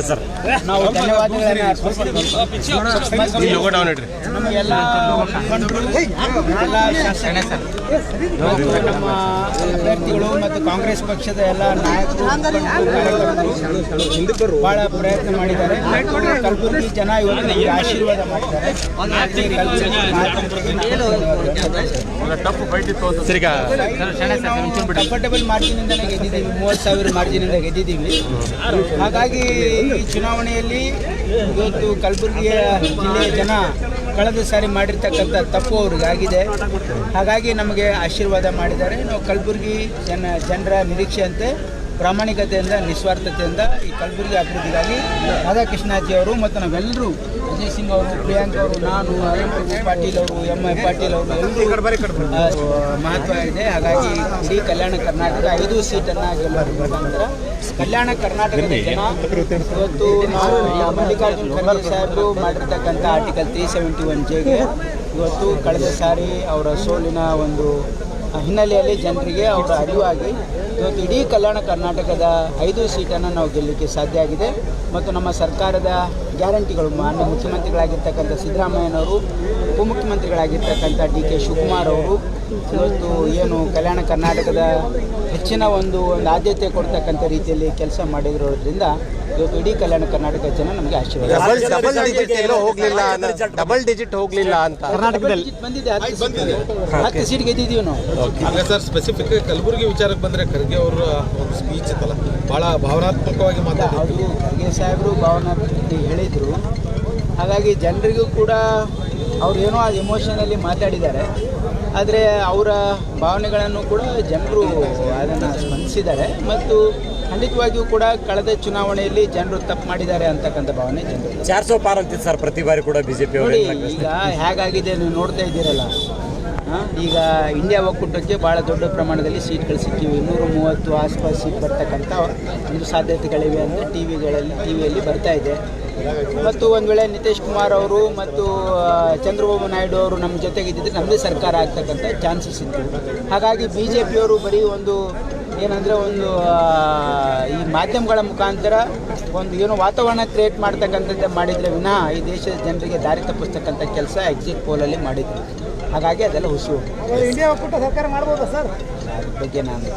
Yes sir ನಾವು ಧನ್ಯವಾದಗಳನ್ನು ನಮಗೆಲ್ಲ ನಮ್ಮ ಅಭ್ಯರ್ಥಿಗಳು ಮತ್ತು ಕಾಂಗ್ರೆಸ್ ಪಕ್ಷದ ಎಲ್ಲ ನಾಯಕರು ಬಹಳ ಪ್ರಯತ್ನ ಮಾಡಿದ್ದಾರೆ. ಕಲಬುರಗಿ ಜನ ಇವತ್ತು ಆಶೀರ್ವಾದ ಮಾಡಿದ್ದಾರೆ. ಕಂಫರ್ಟಬಲ್ ಮಾರ್ಜಿನಿಂದನೇ ಗೆದ್ದಿದ್ದೀವಿ ಮೂವತ್ತು ಸಾವಿರ ಮಾರ್ಜಿನಿಂದ ಗೆದ್ದಿದ್ದೀವಿ. ಹಾಗಾಗಿ ಈ ಚುನಾವಣೆಯಲ್ಲಿ ಇವತ್ತು ಕಲಬುರಗಿಯ ಜಿಲ್ಲೆಯ ಜನ ಕಳೆದ ಸಾರಿ ಮಾಡಿರ್ತಕ್ಕಂಥ ತಪ್ಪು ಅವ್ರಿಗೆ ಆಗಿದೆ ಹಾಗಾಗಿ ನಮಗೆ ಆಶೀರ್ವಾದ ಮಾಡಿದ್ದಾರೆ. ನಾವು ಕಲಬುರಗಿ ಜನ, ಜನರ ನಿರೀಕ್ಷೆಯಂತೆ ಪ್ರಾಮಾಣಿಕತೆಯಿಂದ ನಿಸ್ವಾರ್ಥತೆಯಿಂದ ಈ ಕಲಬುರಗಿ ಅಭಿವೃದ್ಧಿಗಾಗಿ ರಾಧಾಕೃಷ್ಣಾಜಿ ಅವರು ಮತ್ತು ನಾವೆಲ್ಲರೂ ಅಜಯ್ ಸಿಂಗ್ ಅವರು ಪ್ರಿಯಾಂಕ್ ಅವರು ನಾನು ಅರುಣ್ ಪಾಟೀಲ್ ಅವರು ಎಂ ಐ ಪಾಟೀಲ್ ಅವರು ಎಲ್ಲರೂ ಮಹತ್ವ ಇದೆ. ಹಾಗಾಗಿ ಇಡೀ ಕಲ್ಯಾಣ ಕರ್ನಾಟಕ ಐದು ಸೀಟನ್ನು ಗೆಲ್ಲಬೇಕಂದ್ರೆ ಕಲ್ಯಾಣ ಕರ್ನಾಟಕದ ಜನ ಇವತ್ತು ನಾವು ಮಲ್ಲಿಕಾರ್ಜುನ್ ಖರ್ಗೆ ಸಾಹೇಬರು ಮಾಡಿರ್ತಕ್ಕಂಥ ಆರ್ಟಿಕಲ್ ತ್ರೀ ಸೆವೆಂಟಿ ಒನ್ ಜೆಗೆ ಇವತ್ತು ಕಳೆದ ಸಾರಿ ಅವರ ಸೋಲಿನ ಒಂದು ಹಿನ್ನೆಲೆಯಲ್ಲಿ ಜನರಿಗೆ ಅವರ ಅರಿವಾಗಿ ಇವತ್ತು ಇಡೀ ಕಲ್ಯಾಣ ಕರ್ನಾಟಕದ ಐದು ಸೀಟನ್ನು ನಾವು ಗೆಲ್ಲಲಿಕ್ಕೆ ಸಾಧ್ಯ ಆಗಿದೆ. ಮತ್ತು ನಮ್ಮ ಸರ್ಕಾರದ ಗ್ಯಾರಂಟಿಗಳು ಮಾನ್ಯ ಮುಖ್ಯಮಂತ್ರಿಗಳಾಗಿರ್ತಕ್ಕಂಥ ಸಿದ್ದರಾಮಯ್ಯನವರು ಉಪಮುಖ್ಯಮಂತ್ರಿಗಳಾಗಿರ್ತಕ್ಕಂಥ ಡಿ ಕೆ ಶಿವಕುಮಾರ್ ಅವರು ಇವತ್ತು ಏನು ಕಲ್ಯಾಣ ಕರ್ನಾಟಕದ ಹೆಚ್ಚಿನ ಒಂದು ಒಂದು ಆದ್ಯತೆ ಕೊಡ್ತಕ್ಕಂಥ ರೀತಿಯಲ್ಲಿ ಕೆಲಸ ಮಾಡಿರೋದ್ರಿಂದ ಇವತ್ತು ಇಡೀ ಕಲ್ಯಾಣ ಕರ್ನಾಟಕ ಜನ ನಮಗೆ ಆಶೀರ್ವಾದ ಡಬಲ್ ಡಿಜಿಟ್ ಎಲ್ಲೋ ಹೋಗ್ಲಿಲ್ಲ ಡಬಲ್ ಡಿಜಿಟ್ ಹೋಗ್ಲಿಲ್ಲ ಅಂತ. ಕರ್ನಾಟಕದಲ್ಲಿ. ಬಂದಿದೆ ಹತ್ತು ಸೀಟ್ ಗೆದ್ದಿದ್ದೀವಿ ನಾವು. ಸರ್ ಸ್ಪೆಸಿಫಿಕ್ ಕಲಬುರಗಿ ವಿಚಾರಕ್ಕೆ ಬಂದ್ರೆ ಖರ್ಗೆ ಅವರ ಒಂದು ಸ್ಪೀಚ್ ಇತ್ತಲ್ಲ ಬಹಳ ಭಾವನಾತ್ಮಕವಾಗಿ ಮಾತಾಡಿ ಹೌದು ಖರ್ಗೆ ಸಾಹೇಬರು ಭಾವನಾತ್ಮಕ ಹೇಳಿದರು. ಹಾಗಾಗಿ ಜನರಿಗೂ ಕೂಡ ಅವ್ರೇನೋ ಏನೋ ಆ ಎಮೋಷನಲ್ಲಿ ಮಾತಾಡಿದ್ದಾರೆ. ಆದರೆ ಅವರ ಭಾವನೆಗಳನ್ನು ಕೂಡ ಜನರು ಅದನ್ನು ಸ್ಪಂದಿಸಿದ್ದಾರೆ. ಮತ್ತು ಖಂಡಿತವಾಗಿಯೂ ಕೂಡ ಕಳೆದ ಚುನಾವಣೆಯಲ್ಲಿ ಜನರು ತಪ್ಪು ಮಾಡಿದ್ದಾರೆ ಅಂತಕ್ಕಂಥ ಭಾವನೆ ಜನರು ಚಾರ್ ಸೋ ಪಾರ್ ಸರ್ ಪ್ರತಿ ಬಾರಿ ಕೂಡ ಬಿಜೆಪಿ ಅವರು ಈಗ ಹೇಗಾಗಿದೆ ನೀವು ನೋಡ್ತಾ ಇದ್ದೀರಲ್ಲ. ಈಗ ಇಂಡಿಯಾ ಒಕ್ಕೂಟಕ್ಕೆ ಭಾಳ ದೊಡ್ಡ ಪ್ರಮಾಣದಲ್ಲಿ ಸೀಟ್ಗಳು ಸಿಕ್ಕಿವೆ. ಇನ್ನೂರ ಮೂವತ್ತು ಆಸ್ಪಾಸ್ ಸೀಟ್ ಬರ್ತಕ್ಕಂಥ ಒಂದು ಸಾಧ್ಯತೆಗಳಿವೆ ಅಂತ ಟಿ ವಿಗಳಲ್ಲಿ ಟಿ ವಿಯಲ್ಲಿ ಬರ್ತಾ ಇದೆ. ಮತ್ತು ಒಂದು ವೇಳೆ ನಿತೀಶ್ ಕುಮಾರ್ ಅವರು ಮತ್ತು ಚಂದ್ರಬಾಬು ನಾಯ್ಡು ಅವರು ನಮ್ಮ ಜೊತೆಗೆ ಇದ್ದಿದ್ರೆ ನಮ್ಮದೇ ಸರ್ಕಾರ ಆಗ್ತಕ್ಕಂಥ ಚಾನ್ಸಸ್ ಇತ್ತು ಹಾಗಾಗಿ ಬಿ ಜೆ ಪಿಯವರು ಬರೀ ಒಂದು ಏನಂದರೆ ಒಂದು ಈ ಮಾಧ್ಯಮಗಳ ಮುಖಾಂತರ ಒಂದು ಏನೋ ವಾತಾವರಣ ಕ್ರಿಯೇಟ್ ಮಾಡ್ತಕ್ಕಂಥದ್ದು ಮಾಡಿದರೆ ವಿನಃ ಈ ದೇಶದ ಜನರಿಗೆ ದಾರಿ ತಪ್ಪಿಸ್ತಕ್ಕಂಥ ಕೆಲಸ ಎಕ್ಸಿಟ್ ಪೋಲಲ್ಲಿ ಮಾಡಿದ್ರು ಹಾಗಾಗಿ ಅದೆಲ್ಲ ಹುಸು ಇಂಡಿಯಾ ಒಕ್ಕೂಟ ಸರ್ಕಾರ ಮಾಡ್ಬೋದಾ ಸರ್ ಅದ್ರ ಬಗ್ಗೆ ನಾನು